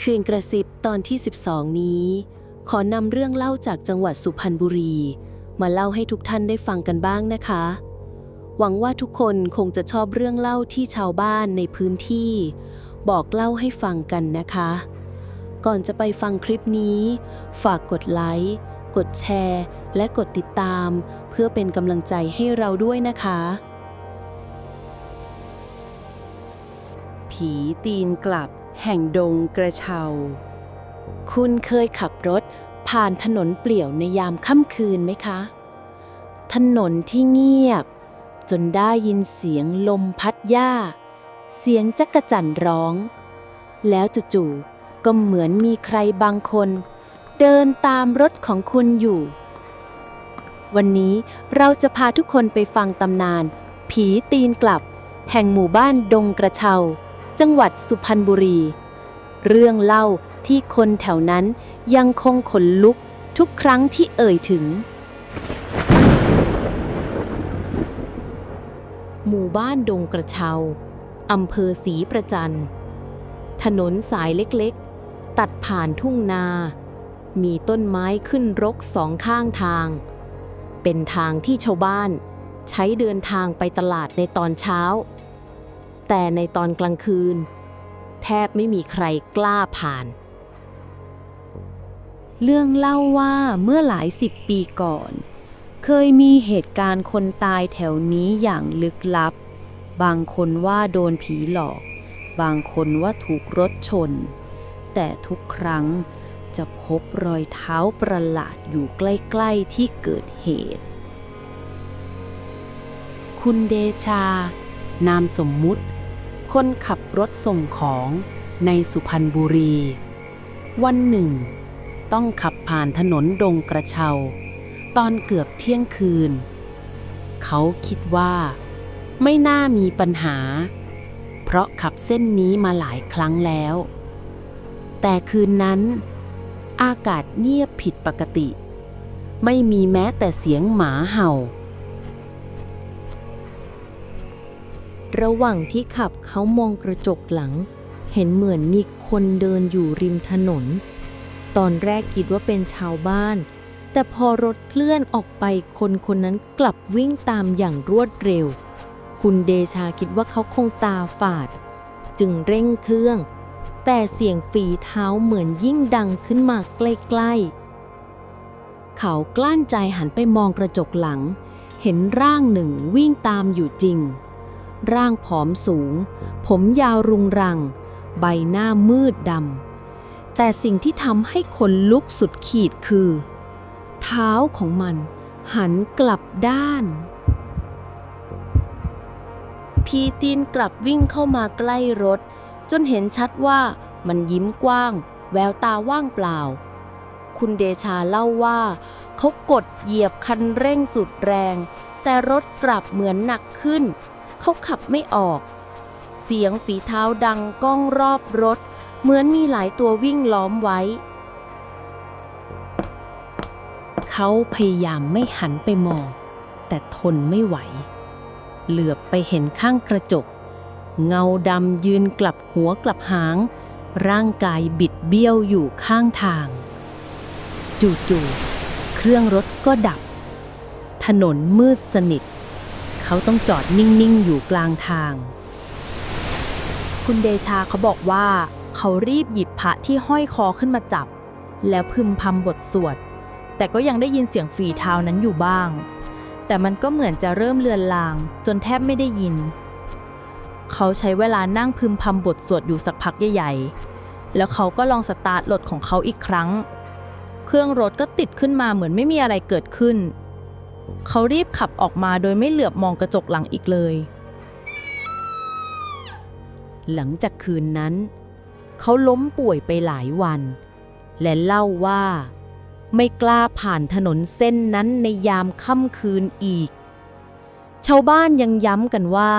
คืนกระซิบตอนที่ 12 นี้ ขอนำเรื่องเล่าจากจังหวัดสุพรรณบุรี มาเล่าให้ทุกท่านได้ฟังกันบ้างนะคะ หวังว่าทุกคนคงจะชอบเรื่องเล่าที่ชาวบ้านในพื้นที่ บอกเล่าให้ฟังกันนะคะ ก่อนจะไปฟังคลิปนี้ ฝากกดไลค์กดแชร์ และกดติดตาม เพื่อเป็นกำลังใจให้เราด้วยนะคะ ผีตีนกลับ แห่งดงกระเชา คุณเคยขับรถผ่านถนนเปลี่ยวในยามค่ำคืนไหมคะ ถนนที่เงียบ จนได้ยินเสียงลมพัดหญ้า เสียงจักระจั่นร้อง แล้วจู่ๆก็เหมือนมีใครบางคน เดินตามรถของคุณอยู่ วันนี้เราจะพาทุกคนไปฟังตำนาน ผีตีนกลับ แห่งหมู่บ้านดงกระเชา จังหวัดสุพรรณบุรี เรื่องเล่าที่คนแถวนั้นยังคงขนลุกทุกครั้งที่เอ่ยถึง หมู่บ้านดงกระเชาอำเภอศรีประจันถนนสายเล็กๆ ตัดผ่านทุ่งนา มีต้นไม้ขึ้นรกสองข้างทาง เป็นทางที่ชาวบ้าน ใช้เดินทางไปตลาดในตอนเช้า แต่ในตอนกลางคืน แทบไม่มีใครกล้าผ่าน เรื่องเล่าว่าเมื่อหลายสิบปีก่อน เคยมีเหตุการณ์คนตายแถวนี้อย่างลึกลับ บางคนว่าโดนผีหลอก บางคนว่าถูกรถชน แต่ทุกครั้งจะพบรอยเท้าประหลาดอยู่ใกล้ ๆที่เกิดเหตุ คุณเดชา นามสมมุติ คนขับรถส่งของในสุพรรณบุรี วันหนึ่ง ต้องขับผ่านถนนดงกระเชา ตอนเกือบเที่ยงคืน เขาคิดว่า ไม่น่ามีปัญหา เพราะขับเส้นนี้มาหลายครั้งแล้ว แต่คืนนั้น อากาศเงียบผิดปกติ ไม่มีแม้แต่เสียงหมาเห่า ระหว่างที่ขับเขามองกระจกหลัง เห็นเหมือนมีคนเดินอยู่ริมถนน ตอนแรกคิดว่าเป็นชาวบ้าน แต่พอรถเคลื่อนออกไปคนคนนั้นกลับวิ่งตามอย่างรวดเร็ว คุณเดชาคิดว่าเขาคงตาฝาด จึงเร่งเครื่อง แต่เสียงฝีเท้าเหมือนยิ่งดังขึ้นมาใกล้ๆ เขากลั้นใจหันไปมองกระจกหลัง เห็นร่างหนึ่งวิ่งตามอยู่จริง ร่างผอมสูง ผมยาวรุงรัง ใบหน้ามืดดำ แต่สิ่งที่ทำให้คนลุกสุดขีดคือ เท้าของมันหันกลับด้าน พีตีนกลับวิ่งเข้ามาใกล้รถ จนเห็นชัดว่ามันยิ้มกว้าง แววตาว่างเปล่า คุณเดชาเล่าว่า เขากดเหยียบคันเร่งสุดแรง แต่รถกลับเหมือนหนักขึ้น เขาขับไม่ออก เสียงฝีเท้าดังก้องรอบรถ เหมือนมีหลายตัววิ่งล้อมไว้ เขาพยายามไม่หันไปมอง แต่ทนไม่ไหว เหลือบไปเห็นข้างกระจก เงาดำยืนกลับหัวกลับหาง ร่างกายบิดเบี้ยวอยู่ข้างทาง จู่ๆเครื่องรถก็ดับ ถนนมืดสนิท เขาต้องจอดนิ่ง ๆ อยู่กลางทาง คุณเดชาเขาบอกว่า เขารีบหยิบพระที่ห้อยคอขึ้นมาจับ แล้วพึมพำบทสวด แต่ก็ยังได้ยินเสียงฝีเท้านั้นอยู่บ้าง แต่มันก็เหมือนจะเริ่มเลือนลาง จนแทบไม่ได้ยิน เขาใช้เวลานั่งพึมพำบทสวดอยู่สักพักใหญ่ๆ แล้วเขาก็ลองสตาร์ทรถของเขาอีกครั้ง เครื่องรถก็ติดขึ้นมาเหมือนไม่มีอะไรเกิดขึ้น เขารีบขับออกมาโดยไม่เหลือบมองกระจกหลังอีกเลย หลังจากคืนนั้น เขาล้มป่วยไปหลายวัน และเล่าว่า ไม่กล้าผ่านถนนเส้นนั้นในยามค่ำคืนอีก ชาวบ้านยังย้ำกันว่า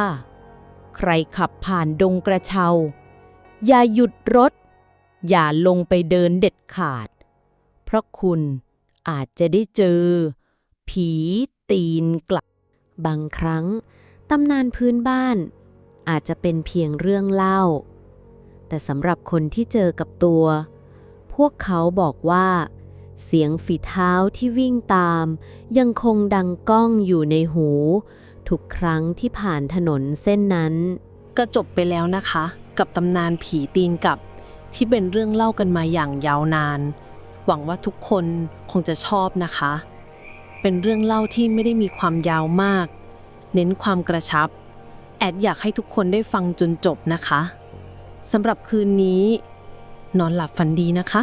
ใครขับผ่านดงกระเชา อย่าหยุดรถ อย่าลงไปเดินเด็ดขาด เพราะคุณอาจจะได้เจอ ผีตีนกลับบางครั้งตำนานพื้นบ้าน อาจจะเป็นเพียงเรื่องเล่า แต่สำหรับคนที่เจอกับตัว พวกเขาบอกว่า เสียงฝีเท้าที่วิ่งตาม ยังคงดังก้องอยู่ในหู ทุกครั้งที่ผ่านถนนเส้นนั้น ก็จบไปแล้วนะคะ กับตำนานผีตีนกับ ที่เป็นเรื่องเล่ากันมาอย่างยาวนาน หวังว่าทุกคนคงจะชอบนะคะ เป็นเรื่องเล่าที่ไม่ได้มีความยาวมาก เน้นความกระชับ แอดอยากให้ทุกคนได้ฟังจนจบนะคะสำหรับคืนนี้ นอนหลับฝันดีนะคะ